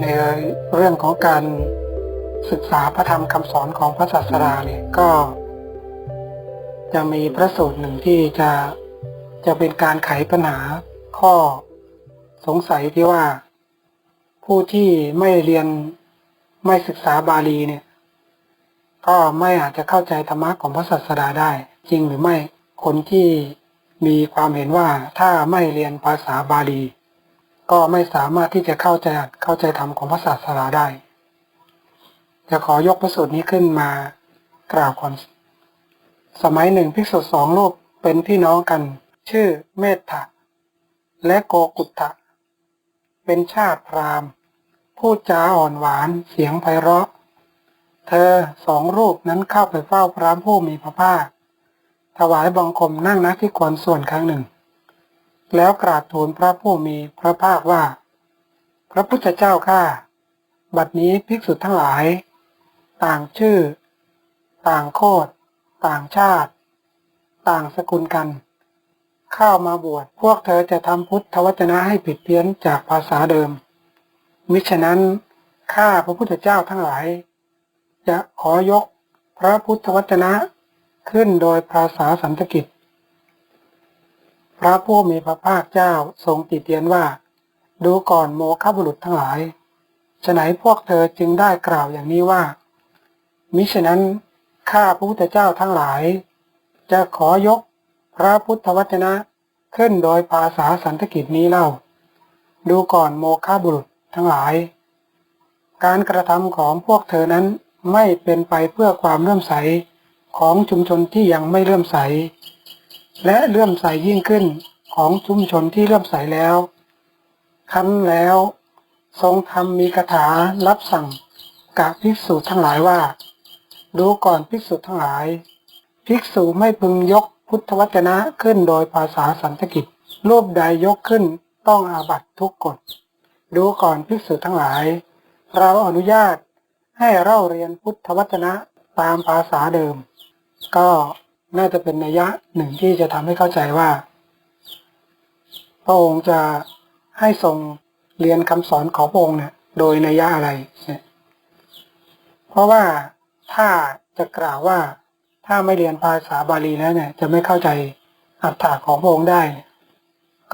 ในเรื่องของการศึกษาพระธรรมคำสอนของพระศาสดาเนี่ยก็ จะมีพระสูตรหนึ่งที่จะจะเป็นการไขปัญหาข้อสงสัยที่ว่าผู้ที่ไม่เรียนไม่ศึกษาบาลีเนี่ย ก็ไม่อาจจะเข้าใจธรรมะของพระศาสดาได้ จริงหรือไม่คนที่มีความเห็นว่าถ้าไม่เรียนภาษาบาลี ก็ไม่สามารถที่จะเข้าใจเข้าใจธรรมของพระศาสดาได้ จะขอยกพระสูตรนี้ขึ้นมากล่าวก่อนสมัยหนึ่งภิกษุสองรูปเป็นพี่น้องกัน ชื่อเมธะและโกกุตตะเป็นชาติพราหมณ์พูดจาอ่อนหวานเสียงไพเราะ เธอสองรูปนั้นเข้าไปเฝ้าพระผู้มีพระภาคถวายบังคมนั่งนักที่ควรส่วนครั้งหนึ่ง แล้วกราบทูลพระผู้มีพระภาคว่า พระพุทธเจ้าข้าบัดนี้ภิกษุทั้งหลาย ต่างชื่อ ต่างโคดต่างชาติ ต่างสกุลกัน เข้ามาบวชพวกเธอจะทำพุทธวจนะให้ผิดเพี้ยนจากภาษาเดิม มิฉะนั้นข้าพระพุทธเจ้าทั้งหลาย จะขอยกพระพุทธวจนะขึ้นโดยภาษาสันสกิต ระผู้มีพระภาคเจ้าทรงติเตียนว่า ดูก่อนโมฆะบุรุษทั้งหลายฉไหนพวกเธอจึงได้กล่าวอย่างนี้ว่า มิฉะนั้นข้าพระพุทธเจ้าทั้งหลาย จะขอยกพระพุทธวจนะขึ้นโดยภาษาสันสกิตนี้เล่า ดูก่อนโมฆะบุรุษทั้งหลาย การกระทำของพวกเธอนั้นไม่เป็นไปเพื่อความเลื่อมใสของชุมชนที่ยังไม่เลื่อมใส และเลื่อมใสยิ่งขึ้นของชุมชนที่เลื่อมใสแล้วคั้นแล้ว ทรงทำมีคาถารับสั่งกับภิกษุทั้งหลายว่า ดูก่อนภิกษุทั้งหลาย ภิกษุไม่พึงยกพุทธวจนะขึ้นโดยภาษาสันสกิตรูปใดยกขึ้นต้องอาบัตทุกกฎ ดูก่อนภิกษุทั้งหลาย เราอนุญาตให้เราเรียนพุทธวจนะตามภาษาเดิม ก็ น่าจะเป็นนัยยะหนึ่งที่จะทำให้เข้าใจว่า พระองค์จะให้ทรงเรียนคำสอนของพระองค์เนี่ยโดยนัยยะอะไรเนี่ยเพราะว่าถ้าจะกล่าวว่าถ้าไม่เรียนภาษาบาลีแล้วเนี่ย จะไม่เข้าใจอัตถะของพระองค์ได้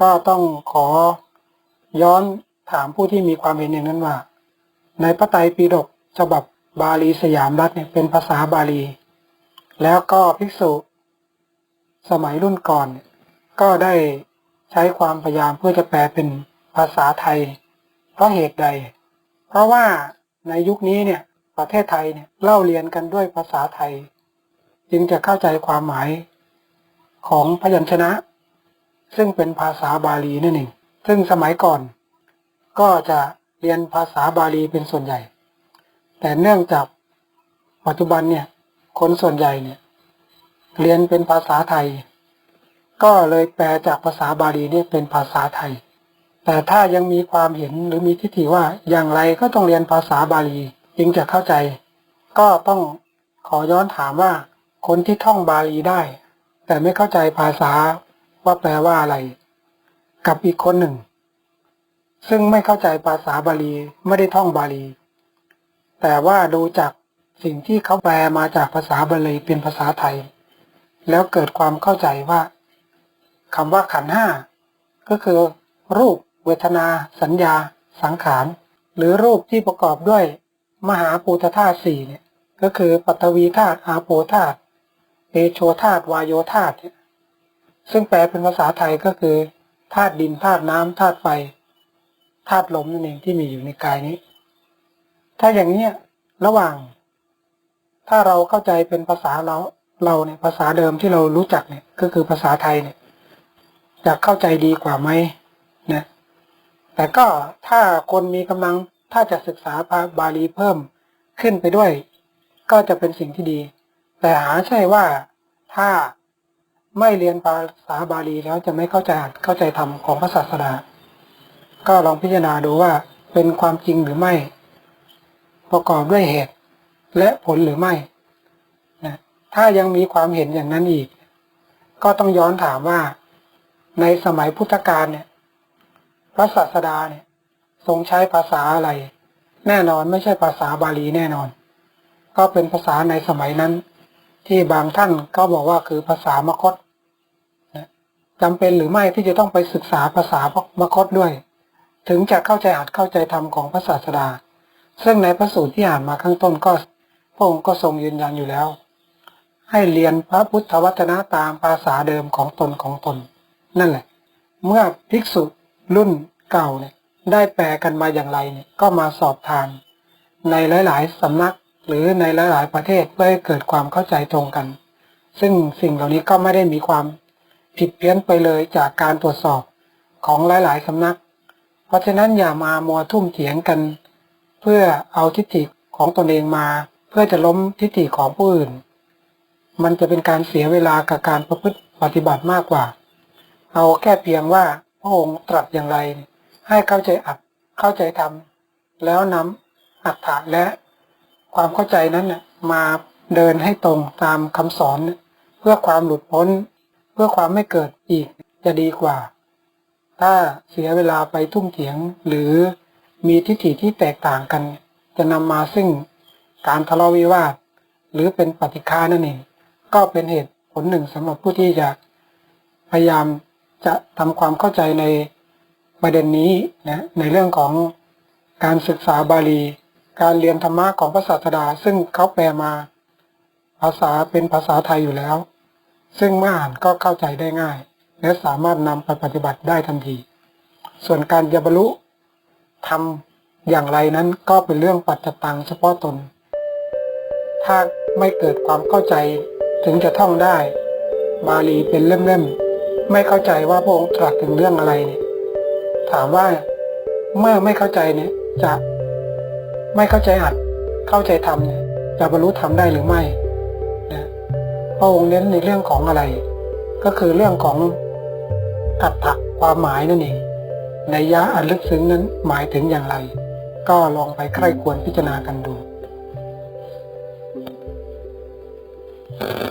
ก็ต้องขอย้อนถามผู้ที่มีความเห็นอย่างนั้นว่า ในพระไตรปิฎกฉบับบาลีสยามรัฐเนี่ยเป็นภาษาบาลี แล้วก็ภิกษุ สมัยรุ่นก่อน ก็ได้ใช้ความพยายามเพื่อจะแปลเป็นภาษาไทย เพราะเหตุใด เพราะว่าในยุคนี้เนี่ยประเทศไทยเนี่ยเล่าเรียนกันด้วยภาษาไทย จึงจะเข้าใจความหมายของพยัญชนะ ซึ่งเป็นภาษาบาลีนั่นเองซึ่งสมัยก่อน ก็จะเรียนภาษาบาลีเป็นส่วนใหญ่ แต่เนื่องจากปัจจุบันเนี่ยคนส่วนใหญ่เนี่ย เรียนเป็นภาษาไทย ก็เลยแปลจากภาษาบาลีเนี่ยเป็นภาษาไทย แต่ถ้ายังมีความเห็นหรือมีทิฏฐิว่าอย่างไรก็ต้องเรียนภาษาบาลีจึงจะเข้าใจ ก็ต้องขอย้อนถามว่า คนที่ท่องบาลีได้ แต่ไม่เข้าใจภาษาว่าแปลว่าอะไร กับอีกคนหนึ่ง ซึ่งไม่เข้าใจภาษาบาลีไม่ได้ท่องบาลี แต่ว่าดูจากสิ่งที่เขาแปลมาจากภาษาบาลีเป็นภาษาไทย แล้วเกิดความเข้าใจว่าคำว่าขันห้าก็คือ รูปเวทนา สัญญา สังขาร หรือรูปที่ประกอบด้วย มหาปูตธาตุสี่เนี่ยก็คือปัตวีธาตุอาโปธาตุเอโชธาตุวายโยธาตุซึ่งแปลเป็นภาษาไทยก็คือธาตุดินธาตุน้ำธาตุไฟธาตุลมนั่นเองที่มีอยู่ในกายนี้ ถ้าอย่างนี้ระหว่าง ถ้าเราเข้าใจเป็นภาษาเรา เราเนี่ยภาษาเดิมที่เรารู้จักเนี่ยก็คือภาษาไทยเนี่ยจะเข้าใจดีกว่าไหมนะแต่ก็ถ้าคนมีกำลังถ้าจะศึกษาบาลีเพิ่มขึ้นไปด้วย ก็จะเป็นสิ่งที่ดี แต่หาใช่ว่าถ้าไม่เรียนภาษาบาลีแล้วจะไม่เข้าใจเข้าใจธรรมของพระศาสดา ก็ลองพิจารณาดูว่าเป็นความจริงหรือไม่ ประกอบด้วยเหตุ และผลหรือไม่ ถ้ายังมีความเห็นอย่างนั้นอีก ก็ต้องย้อนถามว่า ในสมัยพุทธกาลเนี่ย พระศาสดาเนี่ยทรงใช้ภาษาอะไร แน่นอนไม่ใช่ภาษาบาลีแน่นอน ก็เป็นภาษาในสมัยนั้น ที่บางท่านก็บอกว่าคือภาษามคตจำเป็นหรือไม่ที่จะต้องไปศึกษาภาษามคตด้วย ถึงจะเข้าใจอัดเข้าใจธรรมของพระศาสดา ซึ่งในพระสูตรที่อ่านมาข้างต้นก็พระองค์ก็ทรงยืนยันอยู่แล้ว ให้เรียนพระพุทธวจนะตามภาษาเดิมของตนของตน นั่นแหละ เมื่อภิกษุรุ่นเก่าเนี่ยได้แปลกันมาอย่างไรเนี่ยก็มาสอบทาน ในหลาย ๆ สำนักหรือในหลาย ๆ ประเทศเพื่อให้เกิดความเข้าใจตรงกัน ซึ่งสิ่งเหล่านี้ก็ไม่ได้มีความผิดเพี้ยนไปเลยจากการตรวจสอบของหลาย ๆ สำนัก เพราะฉะนั้นอย่ามามัวทุ่มเถียงกัน เพื่อเอาทิฏฐิของตนเองมา เพื่อจะล้มทิฏฐิของผู้อื่น มันจะเป็นการเสียเวลากับการประพฤติปฏิบัติมากกว่า เอาแค่เพียงว่าพระองค์ตรัสอย่างไร ให้เข้าใจอัดเข้าใจทำแล้วนำอัตถะและความเข้าใจนั้นมาเดินให้ตรงตามคำสอน เพื่อความหลุดพ้น เพื่อความไม่เกิดอีกจะดีกว่า ถ้าเสียเวลาไปทุ่มเถียงหรือมีทิฏฐิที่แตกต่างกัน จะนำมาซึ่งการทะเลาะวิวาท หรือเป็นปฏิฆานั่นเอง ก็เป็นเหตุผลหนึ่งสำหรับผู้ที่จะพยายามจะทำความเข้าใจในประเด็นนี้นะในเรื่องของการศึกษาบาลี การเรียนธรรมะของพระศาสดา ซึ่งเขาแปลมาภาษาเป็นภาษาไทยอยู่แล้ว ซึ่งเมื่ออ่านก็เข้าใจได้ง่าย และสามารถนำไปปฏิบัติได้ทันที ส่วนการจะบรรลุทำอย่างไรนั้นก็เป็นเรื่องปัจจตังเฉพาะตน ถ้าไม่เกิดความเข้าใจ ถึงจะท่องได้ บาลีเป็นเล่มๆไม่เข้าใจว่าพระองค์ตรัสถึงเรื่องอะไรเนี่ยถามว่าเมื่อไม่เข้าใจเนี่ยจะไม่เข้าใจอัดเข้าใจทำเนี่ยจะบรรลุทำได้หรือไม่นะพระองค์เน้นในเรื่องของอะไร ก็คือเรื่องของอัตถะความหมายนั่นเองในยะอันลึกซึ้งนั้นหมายถึงอย่างไร ก็ลองไปใคร่ควรพิจารณากันดู Thank you.